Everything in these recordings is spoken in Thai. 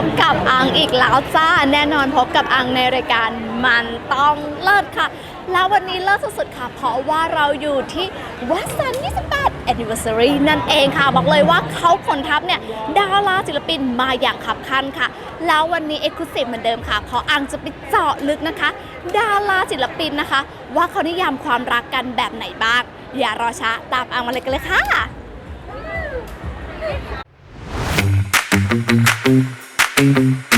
บกับอังอีกแล้วจ้าแน่นอนพบกับอังในรายการมันต้องเลิศค่ะ แล้ววันนี้เลิศสุดๆค่ะ เพราะว่าเราอยู่ที่วัดสัน28 anniversary นั่นเองค่ะ บอกเลยว่าเขาขนทัพเนี่ย ดาราศิลปินมาอย่างขับคันค่ะ แล้ววันนี้เอกลุศิเหมือนเดิมค่ะ เพราะอังจะไปเจาะลึกนะคะ ดาราศิลปินนะคะ ว่าเขานิยามความรักกันแบบไหนบ้าง อย่ารอช้าตามอังมาเลยกันเลยค่ะ thank mm-hmm. you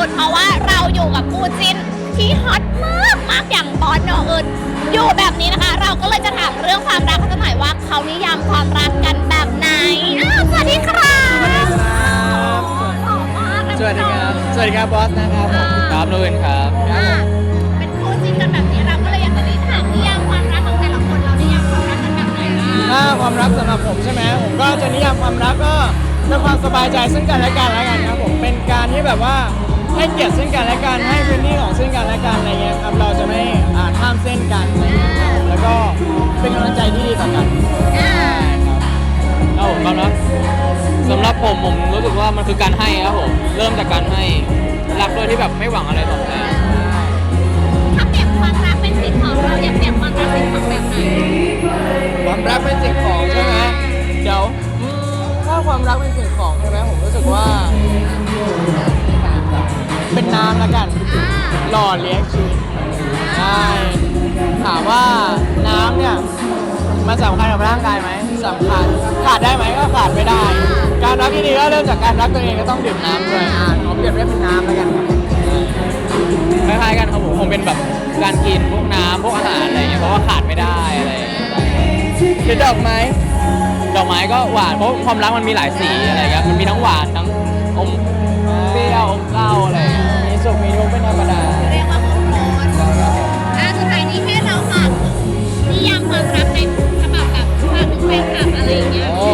สิทธิ์สุด เพราะว่าเราอยู่กับคู่จิ้นที่ฮอตมากมากอย่างบอสโนอื่นอยู่แบบนี้นะคะ เราก็เลยจะถามเรื่องความรักเขาจะหน่อยว่าเขานิยามความรักกันแบบไหนอ้าวสวัสดีครับสวัสดีครับ สวัสดีครับบอสนะครับผมครับนูนครับ อ่าเป็นคู่จิ้นกันแบบนี้เราก็เลยอยากจะถามนิยามความรักของแต่ละคนเรานิยามความรักกันแบบไหนบ้างถ้าความรักสำหรับผมใช่ไหมผมก็จะนิยามความรักก็เป็นความสบายใจซึ่งกันและกันแล้วกันครับผมเป็นการที่แบบว่า ให้เกียรติซึ่งกันและกันให้พื้นที่ของซึ่งกันและกันอะไรเงี้ยครับเราจะไม่อ่าข้ามเส้นกันอะไรเงี้ยครับแล้วก็เป็นกำลังใจที่ดีต่อกันอ่ครับผมความรักสำหรับผมผมรู้สึกว่ามันคือการให้ครับผมเริ่มจากการให้รักโดยที่แบบไม่หวังอะไรตอบแทน มันสำคัญกับร่างกายไหมสำคัญขาดได้ไหมก็ขาดไม่ได้ การรักที่ดีก็เริ่มจากการรักตัวเองก็ต้องดื่มน้ำด้วยอ่าขอเปรียบเทียบเป็นน้ำแล้วกันครับคล้ายๆกันครับผมคงเป็นแบบการกินพวกน้ำพวกอาหารอะไรเงี้ยเพราะว่าขาดไม่ได้อะไรอย่างเงี้ยหรือดอกไม้ดอกไม้ก็หวานเพราะความรักมันมีหลายสีอะไรเงี้ยมันมีทั้งหวานทั้งอมเปรี้ยวอมเศร้าอะไรเงี้ยมีสุขมีทุกข์เป็นธรรมดา ฟนคลับอะไรอย่างเงี้ย โอ้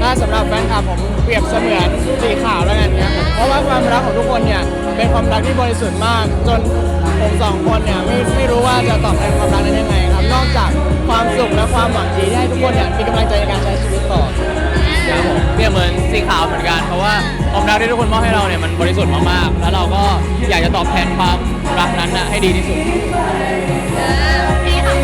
ถ้าสำหรับแฟนคลับผมเปรียบเสมือนสีขาวแล้วกันครับผมเพราะว่าความรักของทุกคนเนี่ยเป็นความรักที่บริสุทธิ์มาก จนผมสองคนเนี่ยไม่ไม่รู้ว่าจะตอบแทนความรักนั้นยังไงครับ นอกจากความสุขและความหวังดีที่ให้ทุกคนเนี่ยมีกำลังใจในการใช้ชีวิตต่อครับผมเปรียบเหมือนสีขาวเหมือนกัน เพราะว่าความรักที่ทุกคนมอบให้เราเนี่ยมันบริสุทธิ์มากๆ แล้วเราก็อยากจะตอบแทนความรักนั้นนะให้ดีที่สุด โอเคขอบค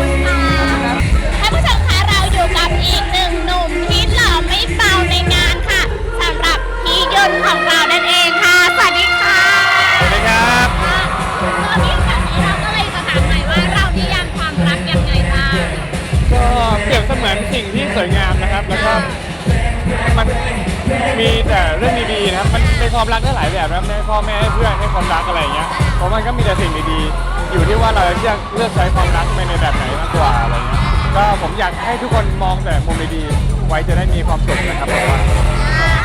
ุณค่ะ สิ่งที่สวยงามนะครับ แล้วก็มันมีแต่เรื่องดีๆนะครับ มันเป็นความรักได้หลายแบบนะครับให้พ่อแม่ให้เพื่อนให้ความรักอะไรอย่างเงี้ยเพราะมันก็มีแต่สิ่งดีๆ อยู่ที่ว่าเราจะเลือกใช้ความรักไปในแบบไหนมากกว่าอะไรเงี้ยก็ผมอยากให้ทุกคนมองแต่มุมดีๆไว้จะได้มีความสุขนะครับผมว่าะว่า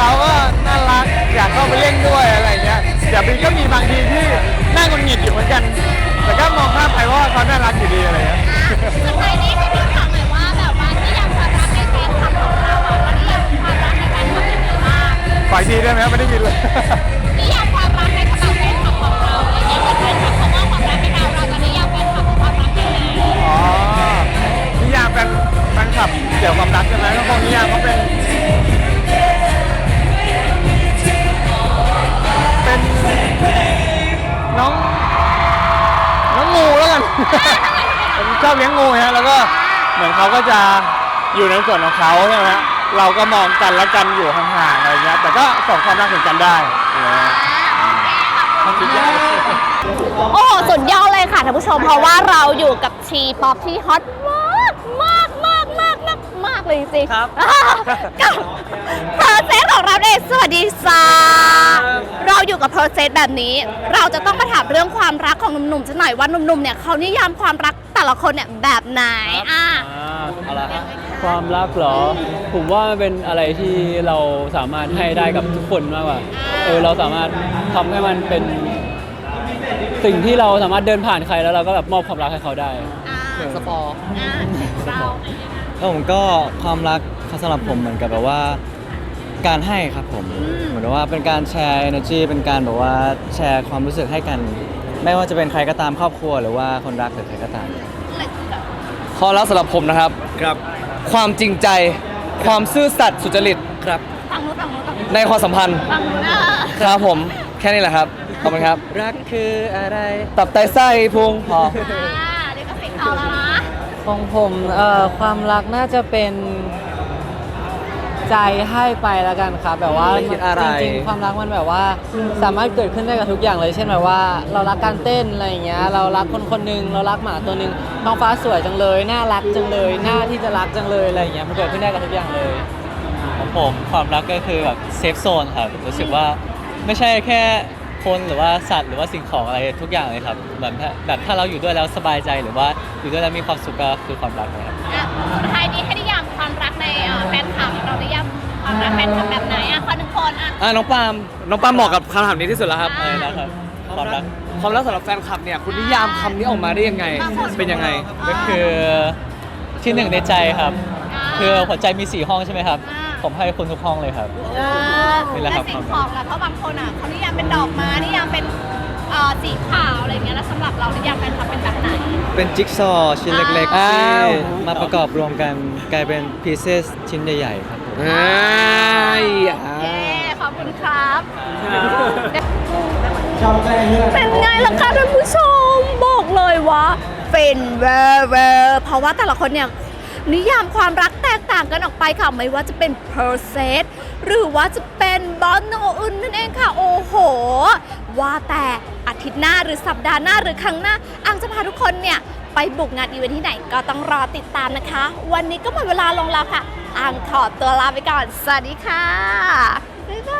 เห็นเขาก็น่ารักอยากเข้าไปเล่นด้วยอะไรเงี้ยแต่มันก็มีบางทีที่น่าหงุดหงิดอยู่เหมือนกัน แต่ก็มองข้ามไปว่าเขาน่ารักอยู่ดีอะไรเงี้ยสุดท้ายนี้ให้พี่ถามหน่อยว่าแบบว่านิยามความรักในแฟนคลับของเราอะเรานิยามความรักในแฟนคลับยังไงบ้างฝ่ายทีได้ไหมไม่ได้ยินเลย นิยามความรักในสำหรับแฟนคลับของเราอย่างเงี้ยเป็นแฟนคลับเขาว่าความรักให้เราเราจะนิยามแฟนคลับของความรักยังไงอ๋อนิยามเป็นแฟนคลับเกี่ยวกับความรักใช่ไหมก็คงนิยามเขาเป็นเป็น อบเลี้ยงงูฮะแล้วก็เหมือนเขาก็จะอยู่ในส่วนของเขาใช่ไหมฮะเราก็มองกันและกันอยู่ห่างๆอะไรเงี้ยแต่ก็ส่งความรักถึงกันได้อะไรเงี้ยคิดยากโอ้โหสุดยอดเลยค่ะท่านผู้ชมเพราะว่าเราอยู่กับชีป๊อปที่ฮอตมากมากมากมากมากมากเลยจริงๆครับ กับโปรเซสของเราเองสวัสดีซาเราอยู่กับโปรเซสแบบนี้ เราจะต้องมาถามเรื่องความรักของหนุ่มๆสักหน่อยว่าหนุ่มๆเนี่ยเขานิยามความรัก แต่ละคนเนี่ยแบบไหนอะ เอาละความรักเหรอ ผมว่ามันเป็นอะไรที่เราสามารถให้ได้กับทุกคนมากกว่า เออเราสามารถทำให้มันเป็น สิ่งที่เราสามารถเดินผ่านใครแล้วเราก็แบบมอบความรักให้เขาได้ อะสปอร์อะเราแล้วผมก็ความรักสำหรับผมเหมือนกับแบบว่า การให้ครับผม เหมือนว่าเป็นการแชร์ energy เป็นการแบบว่าแชร์ความรู้สึกให้กัน ไม่ว่าจะเป็นใครก็ตามครอบครัวหรือว่าคนรักหรือใครก็ตาม ข้อรักสำหรับผมนะครับ ครับ ความจริงใจ ความซื่อสัตย์สุจริตครับ ฟังนู้นฟังนู้นฟังนู้นในความสัมพันธ์ ฟังนู้นอะครับผม แค่นี้แหละครับ ขอบคุณครับ รักคืออะไร ตับไตไส้พุงพอ อ่าเดี๋ยวก็สิงเขาแล้วนะ ของผมเอ่อความรักน่าจะเป็น ใจให้ไปแล้วกันครับแบบว่าไม่คิดอะไร จริงๆความรักมันแบบว่าสามารถเกิดขึ้นได้กับทุกอย่างเลย เช่นแบบว่า เรารักการเต้นอะไรอย่างเงี้ยเรารักคนคนหนึ่งเรารักหมาตัวหนึ่งท้องฟ้าสวยจังเลยน่ารักจังเลยหน้าที่จะรักจังเลยอะไรอย่างเงี้ยมันเกิดขึ้นได้กับทุกอย่างเลย ของผมความรักก็คือแบบเซฟโซนครับรู้สึกว่าไม่ใช่แค่คนหรือว่าสัตว์หรือว่าสิ่งของอะไรทุกอย่างเลยครับเหมือนถ้าแบบถ้าเราอยู่ด้วยแล้วสบายใจหรือว่าอยู่ด้วยแล้วมีความสุขก็คือความรักนะครับ อะสุดท้ายนี้ให้นิยามความรักในเอ่อแฟนคลับ เรานิยามความรักแฟนคลับแบบไหนอะคนหนึ่งคนอะ อ่าน้องปาล์มน้องปาล์มเหมาะกับคำถามนี้ที่สุดแล้วครับอ่าอะไรนะครับความรักความรักสำหรับแฟนคลับเนี่ยคุณนิยามคำนี้ออกมาได้ยังไง เป็นยังไง ก็คือที่หนึ่งในใจครับคือหัวใจมีสี่ห้องใช่ไหมครับผมให้คุณทุกห้องเลยครับ เออนี่แหละครับและสิ่งของล่ะเพราะบางคนอะเขานิยามเป็นดอกไม้นิยามเป็นเอ่อสีขาวอะไรอย่างเงี้ยแล้วสำหรับเรานิยามแฟนคลับเป็นแบบไหน เป็นจิ๊กซอว์ชิ้นเล็กๆอ้าที่ว มาประกอบรวมกันกลายเป็นพีเซสชิ้นใหญ่ๆครับ ผมอ่าอ่า เย้ขอบคุณครับเป็นไงล่ะคะท่านผู้ชมบอกเลยว่าเป็นเวอร์เวอร์เพราะว่าแต่ละคนเนี่ยนิยามความรักแตกต่างกันออกไปค่ะ ไม่ว่าจะเป็น p e r s e t หรือว่าจะเป็นบอนโนอึนนั่นเองค่ะ โอ้โห ว่าแต่อาทิตย์หน้าหรือสัปดาห์หน้าหรือครั้งหน้าอังจะพาทุกคนเนี่ย ไปบุกงานอีเวนท์ที่ไหนก็ต้องรอติดตามนะคะ วันนี้ก็หมดเวลาลงแล้วค่ะอังขอตัวลาไปก่อน สวัสดีค่ะ บ๊ายบาย